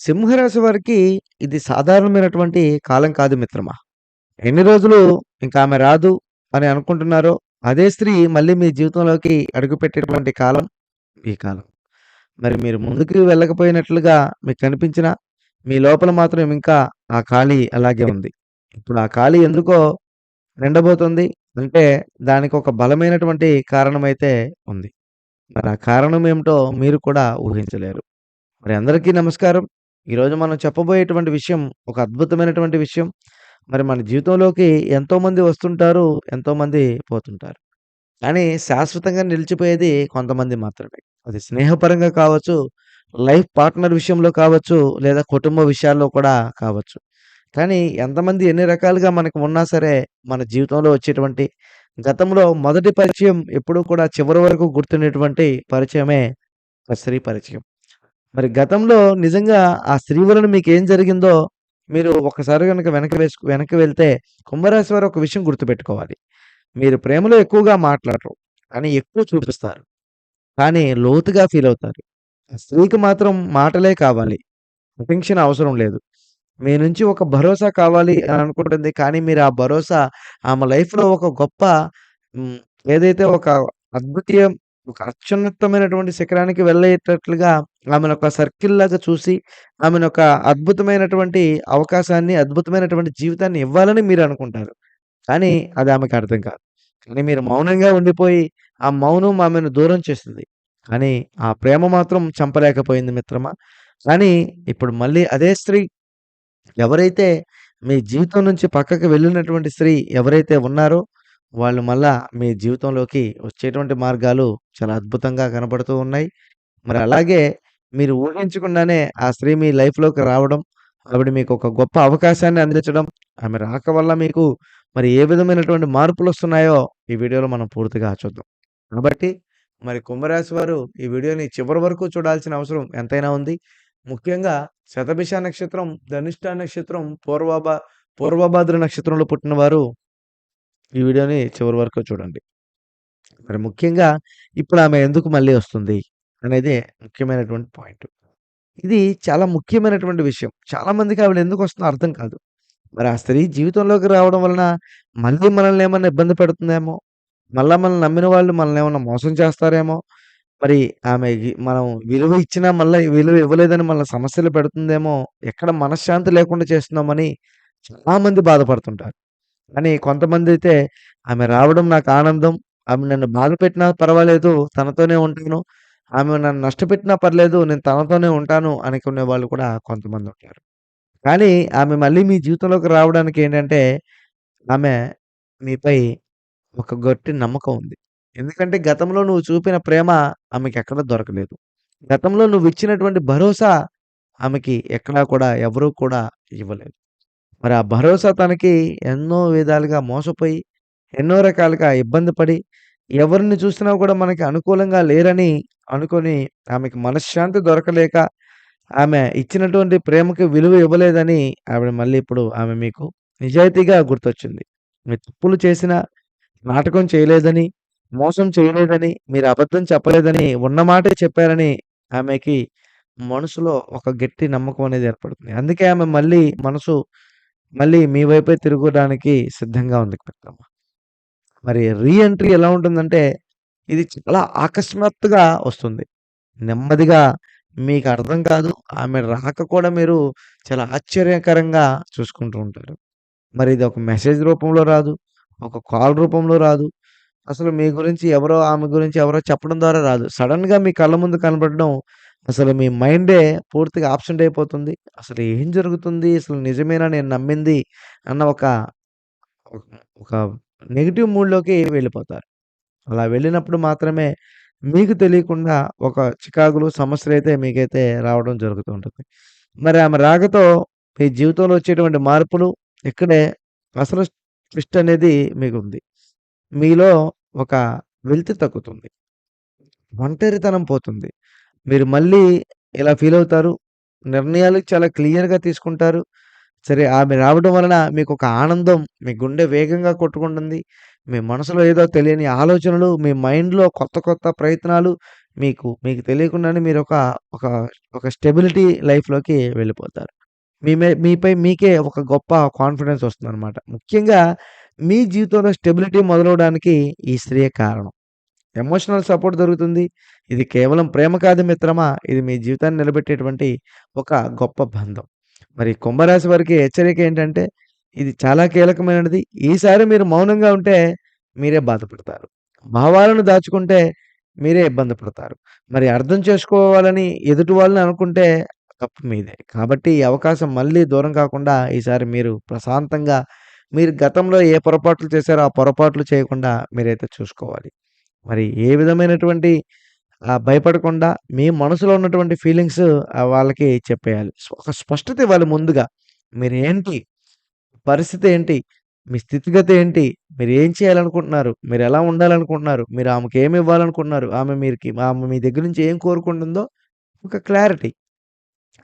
సింహరాశి వారికి ఇది సాధారణమైనటువంటి కాలం కాదు మిత్రమా. ఎన్ని రోజులు ఇంకా ఆమె రాదు అని అనుకుంటున్నారో, అదే స్త్రీ మళ్ళీ మీ జీవితంలోకి అడుగుపెట్టేటువంటి కాలం ఈ కాలం. మరి మీరు ముందుకు వెళ్ళకపోయినట్లుగా మీకు కనిపించినా, మీ లోపల మాత్రం ఇంకా ఆ ఖాళీ అలాగే ఉంది. ఇప్పుడు ఆ ఖాళీ ఎందుకో నిండబోతుంది. అంటే దానికి ఒక బలమైనటువంటి కారణమైతే ఉంది. మరి ఆ కారణం ఏమిటో మీరు కూడా ఊహించలేరు. మరి అందరికీ నమస్కారం. ఈరోజు మనం చెప్పబోయేటువంటి విషయం ఒక అద్భుతమైనటువంటి విషయం. మరి మన జీవితంలోకి ఎంతోమంది వస్తుంటారు, ఎంతోమంది పోతుంటారు. కానీ శాశ్వతంగా నిలిచిపోయేది కొంతమంది మాత్రమే. అది స్నేహపరంగా కావచ్చు, లైఫ్ పార్ట్నర్ విషయంలో కావచ్చు, లేదా కుటుంబ విషయాల్లో కూడా కావచ్చు. కానీ ఎంతమంది ఎన్ని రకాలుగా మనకు ఉన్నా సరే, మన జీవితంలో వచ్చేటువంటి గతంలో మొదటి పరిచయం ఎప్పుడూ కూడా చివరి వరకు గుర్తుండేటువంటి పరిచయమే ఆ స్త్రీ పరిచయం. మరి గతంలో నిజంగా ఆ స్త్రీ వలన ఏం జరిగిందో మీరు ఒక్కసారి కనుక వెనక వేసుకు వెనక్కి వెళ్తే కుంభరాశి వారు ఒక విషయం గుర్తుపెట్టుకోవాలి. మీరు ప్రేమలో ఎక్కువగా మాట్లాడరు. కానీ ఎక్కువ చూపిస్తారు. కానీ లోతుగా ఫీల్ అవుతారు స్త్రీకి మాత్రం మాటలే కావాలి. అటెన్షన్ అవసరం లేదు. మీ నుంచి ఒక భరోసా కావాలి అని అనుకుంటుంది. కానీ మీరు ఆ భరోసా ఆమె లైఫ్‌లో ఒక గొప్ప ఏదైతే ఒక అద్వితీయం ఒక అత్యున్నతమైనటువంటి శిఖరానికి వెళ్ళేటట్లుగా ఆమెనొక సర్కిల్‌లాగా చూసి, ఆమెను ఒక అద్భుతమైనటువంటి అవకాశాన్ని, అద్భుతమైనటువంటి జీవితాన్ని ఇవ్వాలని మీరనుకుంటారు. కానీ అది ఆమెకు అర్థం కాదు. కానీ మీరు మౌనంగా ఉండిపోయి, ఆ మౌనం ఆమెను దూరం చేసింది. కానీ ఆ ప్రేమ మాత్రం చంపలేకపోయింది మిత్రమా. కానీ ఇప్పుడు మళ్ళీ అదే స్త్రీ ఎవరైతే మీ జీవితం నుంచి పక్కకి వెళ్ళినటువంటి స్త్రీ ఎవరైతే ఉన్నారో, వాళ్ళు మళ్ళా మీ జీవితంలోకి వచ్చేటువంటి మార్గాలు చాలా అద్భుతంగా కనపడుతూ ఉన్నాయి. మరి అలాగే మీరు ఊహించకుండానే ఆ స్త్రీ మీ లైఫ్‌లోకి రావడం, ఆవిడ ఒక గొప్ప అవకాశాన్ని అందించడం, ఆమె రాక వల్ల మీకు మరి ఏ విధమైనటువంటి మార్పులు వస్తున్నాయో ఈ వీడియోలో మనం పూర్తిగా చూద్దాం. కాబట్టి మరి కుంభరాశి వారు ఈ వీడియోని చివరి వరకు చూడాల్సిన అవసరం ఎంతైనా ఉంది. ముఖ్యంగా శతభిష నక్షత్రం, ధనిష్ట నక్షత్రం, పూర్వభా పూర్వభాద్ర నక్షత్రంలో పుట్టినవారు ఈ వీడియోని చివరి వరకు చూడండి. మరి ముఖ్యంగా ఇప్పుడు ఆమె ఎందుకు మళ్ళీ వస్తుంది అనేది ముఖ్యమైనటువంటి పాయింట్. ఇది చాలా ముఖ్యమైనటువంటి విషయం. చాలామందికి ఆవిడ ఎందుకు వస్తుందో అర్థం కాదు. మరి ఆ స్త్రీ జీవితంలోకి రావడం వలన మళ్ళీ మనల్ని ఏమన్నా ఇబ్బంది పెడుతుందేమో, మళ్ళా మనల్ని నమ్మిన వాళ్ళు మనల్ని ఏమన్నా మోసం చేస్తారేమో, మరి ఆమెకి మనం విలువ ఇచ్చినా మళ్ళా విలువ ఇవ్వలేదని మళ్ళా సమస్యలు పెడుతుందేమో, ఎక్కడ మనశ్శాంతి లేకుండా చేస్తున్నామని చాలామంది బాధపడుతుంటారు. కానీ కొంతమందైతే ఆమె రావడం నాకు ఆనందం. ఆమె నన్ను బాధపెట్టినా పర్వాలేదు తనతోనే ఉంటాను. ఆమె నన్ను నష్టపెట్టినా పర్లేదు నేను తనతోనే ఉంటాను అనుకునే వాళ్ళు కూడా కొంతమంది ఉంటారు కానీ ఆమె మళ్ళీ మీ జీవితంలోకి రావడానికి ఏంటంటే, ఆమె మీపై ఒక గట్టి నమ్మకం ఉంది. ఎందుకంటే గతంలో నువ్వు చూపిన ప్రేమ ఆమెకెక్కడ దొరకలేదు. గతంలో నువ్విచ్చినటువంటి భరోసా ఆమెకి ఎక్కడా కూడా ఎవరు కూడా ఇవ్వలేదు. మరి ఆ భరోసా తనకి ఎన్నో విధాలుగా మోసపోయి, ఎన్నో రకాలుగా ఇబ్బంది పడి, ఎవరిని చూసినా కూడా మనకి అనుకూలంగా లేరని అనుకొని ఆమెకి మనశ్శాంతి దొరకలేక, ఆమె ఇచ్చినటువంటి ప్రేమకి విలువ ఇవ్వలేదని ఆవిడ మళ్ళీ ఇప్పుడు ఆమె మీకు నిజాయితీగా గుర్తొచ్చింది. మీరు తప్పులు చేసినా, నాటకం చేయలేదని, మోసం చేయలేదని, మీరు అబద్ధం చెప్పలేదని, ఉన్న మాటే చెప్పారని ఆమెకి మనసులో ఒక గట్టి నమ్మకం అనేది ఏర్పడుతుంది. అందుకే ఆమె మళ్ళీ మనసు మళ్ళీ మీ వైపే తిరగడానికి సిద్ధంగా ఉంది మిత్రమా. మరి రీఎంట్రీ ఎలా ఉంటుందంటే, ఇది చాలా ఆకస్మాత్తుగా వస్తుంది. నెమ్మదిగా మీకు అర్థం కాదు. ఆమె రాక కూడా మీరు చాలా ఆశ్చర్యకరంగా చూసుకుంటూ ఉంటారు. మరి ఇది ఒక మెసేజ్ రూపంలో రాదు. ఒక కాల్ రూపంలో రాదు. అసలు మీ గురించి ఎవరో ఆమె గురించి ఎవరో చెప్పడం ద్వారా రాదు. సడన్గా మీ కళ్ళ ముందు కనపడడం అసలు మీ మైండే పూర్తిగా ఆబ్సెంట్ అయిపోతుంది. అసలు ఏం జరుగుతుంది? అసలు నిజమేనా నేను నమ్మింది అన్న ఒక ఒక నెగిటివ్ మూడ్‌లోకి వెళ్ళిపోతారు. అలా వెళ్ళినప్పుడు మాత్రమే మీకు తెలియకుండా ఒక చికాకులు, సమస్యలు అయితే మీకైతే రావడం జరుగుతూ ఉంటుంది. మరి ఆమె రాకతో మీ జీవితంలో వచ్చేటువంటి మార్పులు ఇక్కడే అసలు ట్విస్ట్ అనేది మీకుంది. మీలో ఒక వెల్త్ తగ్గుతుంది. ఒంటరితనం పోతుంది. మీరు మళ్ళీ ఇలా ఫీల్ అవుతారు నిర్ణయాలు చాలా క్లియర్‌గా తీసుకుంటారు. సరే ఆమె రావడం వలన మీకొక ఆనందం, మీ గుండె వేగంగా కొట్టుకుంటుంది. మీ మనసులో ఏదో తెలియని ఆలోచనలు, మీ మైండ్‌లో కొత్త కొత్త ప్రయత్నాలు, మీకు మీకు తెలియకుండానే మీరు ఒక ఒక ఒక స్టెబిలిటీ లైఫ్‌లోకి వెళ్ళిపోతారు. మీ మీపై మీకే ఒక గొప్ప కాన్ఫిడెన్స్ వస్తుందనమాట. ముఖ్యంగా మీ జీవితంలో స్టెబిలిటీ మొదలవడానికి ఈ స్త్రీయే కారణం. ఎమోషనల్ సపోర్ట్ దొరుకుతుంది. ఇది కేవలం ప్రేమ కాదు మిత్రమా! ఇది మీ జీవితాన్ని నిలబెట్టేటువంటి ఒక గొప్ప బంధం. మరి కుంభరాశి వారికి హెచ్చరిక ఏంటంటే, ఇది చాలా కీలకమైనది. ఈసారి మీరు మౌనంగా ఉంటే మీరే బాధపడతారు. భావాలను దాచుకుంటే మీరే ఇబ్బంది పడతారు. మరి అర్థం చేసుకోవాలని ఎదుటి వాళ్ళని అనుకుంటే తప్పు మీదే. కాబట్టి ఈ అవకాశం మళ్ళీ దూరం కాకుండా ఈసారి మీరు ప్రశాంతంగా మీరు గతంలో ఏ పొరపాట్లు చేశారో ఆ పొరపాట్లు చేయకుండా మీరైతే చూసుకోవాలి. మరి ఏ విధమైనటువంటి భయపడకుండా మీ మనసులో ఉన్నటువంటి ఫీలింగ్స్ వాళ్ళకి చెప్పేయాలి. ఒక స్పష్టత ఇవ్వాలి ముందుగా. మీరు ఏంటి పరిస్థితి ఏంటి? మీ స్థితిగతి ఏంటి? మీరు ఏం చేయాలనుకుంటున్నారు? మీరు ఎలా ఉండాలనుకుంటున్నారు? మీరు ఆమెకేమి ఇవ్వాలనుకుంటున్నారు? ఆమె మీరుకి ఆమె మీ దగ్గర నుంచి ఏం కోరుకుంటుందో ఒక క్లారిటీ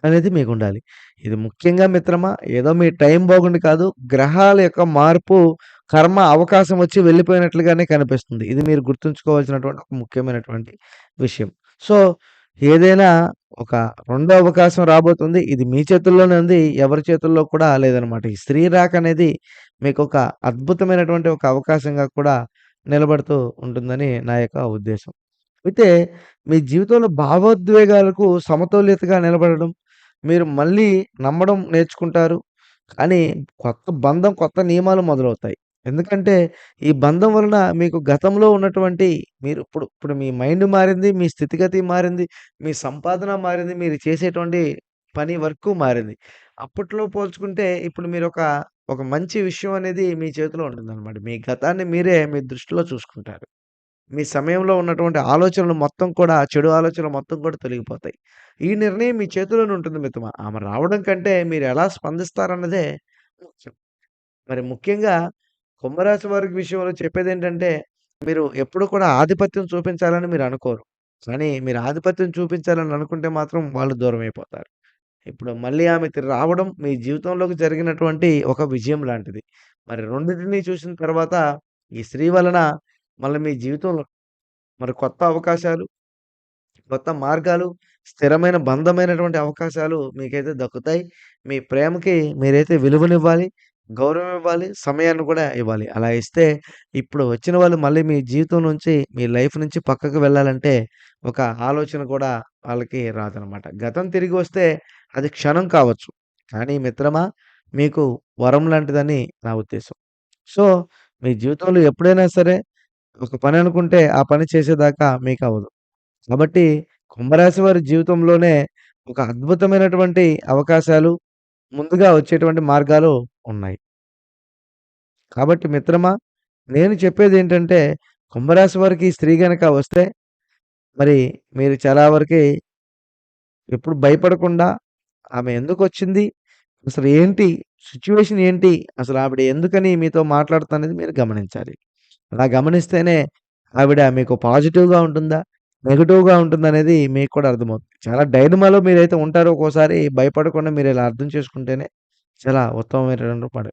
అనేది మీకు ఉండాలి ఇది ముఖ్యంగా మిత్రమా ఏదో మీ టైం బాగుండి కాదు. గ్రహాల యొక్క మార్పు, కర్మ అవకాశం వచ్చి వెళ్ళిపోయినట్లుగానే కనిపిస్తుంది. ఇది మీరు గుర్తుంచుకోవాల్సినటువంటి ఒక ముఖ్యమైనటువంటి విషయం. సో, ఏదైనా ఒక రెండో అవకాశం రాబోతుంది. ఇది మీ చేతుల్లోనే ఉంది. ఎవరి చేతుల్లో కూడా లేదనమాట. ఈ స్త్రీ రాక అనేది మీకు ఒక అద్భుతమైనటువంటి ఒక అవకాశంగా కూడా నిలబడుతూ ఉంటుందని నా యొక్క ఉద్దేశం. అయితే మీ జీవితంలో భావోద్వేగాలకు సమతుల్యతగా నిలబడడం, మీరు మళ్ళీ నమ్మడం నేర్చుకుంటారు. కానీ కొత్త బంధం, కొత్త నియమాలు మొదలవుతాయి. ఎందుకంటే ఈ బంధం వలన మీకు గతంలో ఉన్నటువంటి మీరు ఇప్పుడు ఇప్పుడు మీ మైండ్ మారింది, మీ స్థితిగతి మారింది, మీ సంపాదన మారింది, మీరు చేసేటువంటి పని వర్కు మారింది. అప్పట్లో పోల్చుకుంటే ఇప్పుడు మీరొక ఒక మంచి విషయం అనేది మీ చేతిలో ఉంటుందనమాట. మీ గతాన్ని మీరే మీ దృష్టిలో చూసుకుంటారు. మీ సమయంలో ఉన్నటువంటి ఆలోచనలు మొత్తం కూడా చెడు ఆలోచనలు మొత్తం కూడా తొలగిపోతాయి. ఈ నిర్ణయం మీ చేతిలోనే ఉంటుంది మిత్రమా. ఆమె రావడం కంటే మీరు ఎలా స్పందిస్తారన్నదే ముఖ్యం. మరి ముఖ్యంగా కుంభరాశి వారికి విషయంలో చెప్పేది ఏంటంటే మీరు ఎప్పుడు కూడా ఆధిపత్యం చూపించాలని మీరు అనుకోరు. కానీ మీరు ఆధిపత్యం చూపించాలని అనుకుంటే మాత్రం వాళ్ళు దూరమైపోతారు. ఇప్పుడు మళ్ళీ ఆమె రావడం మీ జీవితంలోకి జరిగినటువంటి ఒక విజయం లాంటిది. మరి రెండింటినీ చూసిన తర్వాత ఈ స్త్రీ వలన మళ్ళీ మీ జీవితంలో మరి కొత్త అవకాశాలు, కొత్త మార్గాలు, స్థిరమైన బంధమైనటువంటి అవకాశాలు మీకైతే దక్కుతాయి. మీ ప్రేమకి మీరైతే విలువనివ్వాలి, గౌరవం ఇవ్వాలి, సమయాన్ని కూడా ఇవ్వాలి. అలా ఇస్తే ఇప్పుడు వచ్చిన వాళ్ళు మళ్ళీ మీ జీవితం నుంచి, మీ లైఫ్ నుంచి పక్కకు వెళ్ళాలంటే ఒక ఆలోచన కూడా వాళ్ళకి రాదనమాట. గతం తిరిగి వస్తే అది క్షణం కావచ్చు. కానీ మిత్రమా మీకు వరం లాంటిదని నా ఉద్దేశం. సో, మీ జీవితంలో ఎప్పుడైనా సరే ఒక పని అనుకుంటే ఆ పని చేసేదాకా మీకు అవ్వదు కాబట్టి కుంభరాశి వారి జీవితంలోనే ఒక అద్భుతమైనటువంటి అవకాశాలు, ముందుగా వచ్చేటువంటి మార్గాలు ఉన్నాయి. కాబట్టి మిత్రమా నేను చెప్పేదేంటంటే కుంభరాశి వారికి స్త్రీ గనక వస్తే మరి మీరు చాలా వరకి ఎప్పుడు భయపడకుండా ఆమె ఎందుకొచ్చింది? అసలు ఏంటి? సిట్యుయేషన్ ఏంటి? అసలు ఆవిడ ఎందుకని మీతో మాట్లాడుతుందనేది మీరు గమనించాలి. అలా గమనిస్తేనే ఆవిడ మీకు పాజిటివ్‌గా ఉంటుందా? నెగెటివ్‌గా ఉంటుందనేది మీకు కూడా అర్థమవుతుంది. చాలా డైలమాలో మీరైతే ఉంటారో ఒక్కోసారి భయపడకుండా మీరిలా అర్థం చేసుకుంటేనే చాలా ఉత్తమమైనటువంటి పని.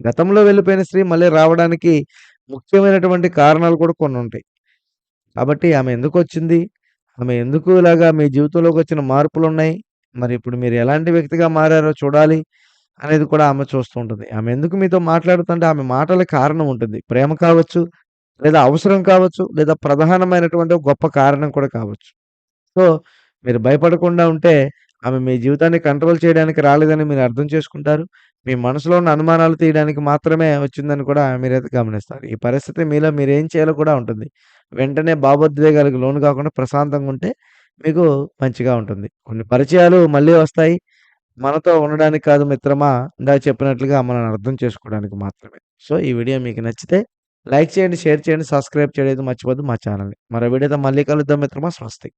గతంలో వెళ్ళిపోయిన స్త్రీ మళ్ళీ రావడానికి ముఖ్యమైనటువంటి కారణాలు కూడా కొన్నుంటాయి. కాబట్టి ఆమె ఎందుకొచ్చింది? ఆమె ఎందుకు ఇలాగా మీ జీవితంలోకొచ్చిన మార్పులున్నాయి? మరి ఇప్పుడు మీరు ఎలాంటి వ్యక్తిగా మారారో చూడాలి అనేది కూడా ఆమె చూస్తూ ఉంటుంది. ఆమె ఎందుకు మీతో మాట్లాడుతుంటే ఆమె మాటల కారణం ఉంటుంది. ప్రేమ కావచ్చు, లేదా అవసరం కావచ్చు, లేదా ప్రధానమైనటువంటి ఒక గొప్ప కారణం కూడా కావచ్చు. సో, మీరు భయపడకుండా ఉంటే ఆమె మీ జీవితాన్ని కంట్రోల్ చేయడానికి రాలేదని మీరు అర్థం చేసుకుంటారు. మీ మనసులో ఉన్న అనుమానాలు తీయడానికి మాత్రమే వచ్చిందని కూడా మీరైతే గమనిస్తారు. ఈ పరిస్థితి మీలో మీరేం చేయాలో కూడా ఉంటుంది. వెంటనే భావోద్వేగాలకు లోను కాకుండా ప్రశాంతంగా ఉంటే మీకు మంచిగా ఉంటుంది. కొన్ని పరిచయాలు మళ్ళీ వస్తాయి. మనతో ఉండడానికి కాదు మిత్రమా, ఇందా చెప్పినట్లుగా మనల్ని అర్థం చేసుకోవడానికి మాత్రమే. సో, ఈ వీడియో మీకు నచ్చితే లైక్ చేయండి, షేర్ చేయండి, సబ్స్క్రైబ్ చేయడం మర్చిపోద్దు మా ఛానల్ని మరో వీడియోతో మళ్ళీ కలుద్దాం మిత్రమా. స్వస్తి.